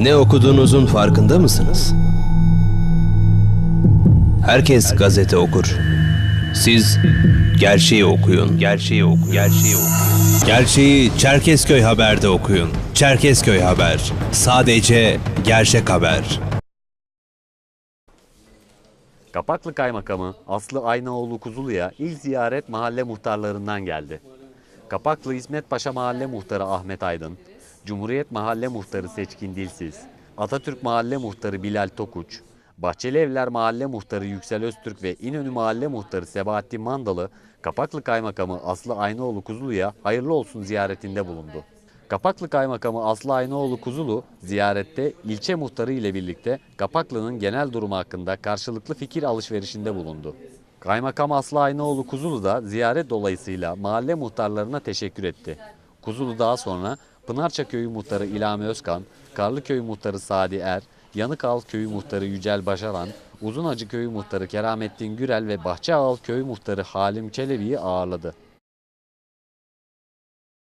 Ne okuduğunuzun farkında mısınız? Herkes gazete okur. Siz gerçeği okuyun. Gerçeği okuyun. Gerçeği okuyun. Gerçeği Çerkezköy Haber'de okuyun. Çerkezköy Haber. Sadece gerçek haber. Kapaklı Kaymakamı Aslı Aynaoğlu Kuzulu'ya ilk ziyaret mahalle muhtarlarından geldi. Kapaklı İsmet Paşa Mahalle Muhtarı Ahmet Aydın, Cumhuriyet Mahalle Muhtarı Seçkin Dilsiz, Atatürk Mahalle Muhtarı Bilal Tokuç, Bahçeli Evler Mahalle Muhtarı Yüksel Öztürk ve İnönü Mahalle Muhtarı Sebahattin Mandalı, Kapaklı Kaymakamı Aslı Aynaoğlu Kuzulu'ya hayırlı olsun ziyaretinde bulundu. Kapaklı Kaymakamı Aslı Aynaoğlu Kuzulu ziyarette ilçe muhtarı ile birlikte Kapaklı'nın genel durumu hakkında karşılıklı fikir alışverişinde bulundu. Kaymakam Aslı Aynaoğlu Kuzulu da ziyaret dolayısıyla mahalle muhtarlarına teşekkür etti. Kuzulu daha sonra Pınarça Köyü Muhtarı İlhami Özkan, Karlıköy Muhtarı Sadi Er, Yanıkal Köyü Muhtarı Yücel Başaran, Uzunacı Köyü Muhtarı Keramettin Gürel ve Bahçeağal Köyü Muhtarı Halim Çelebi'yi ağırladı.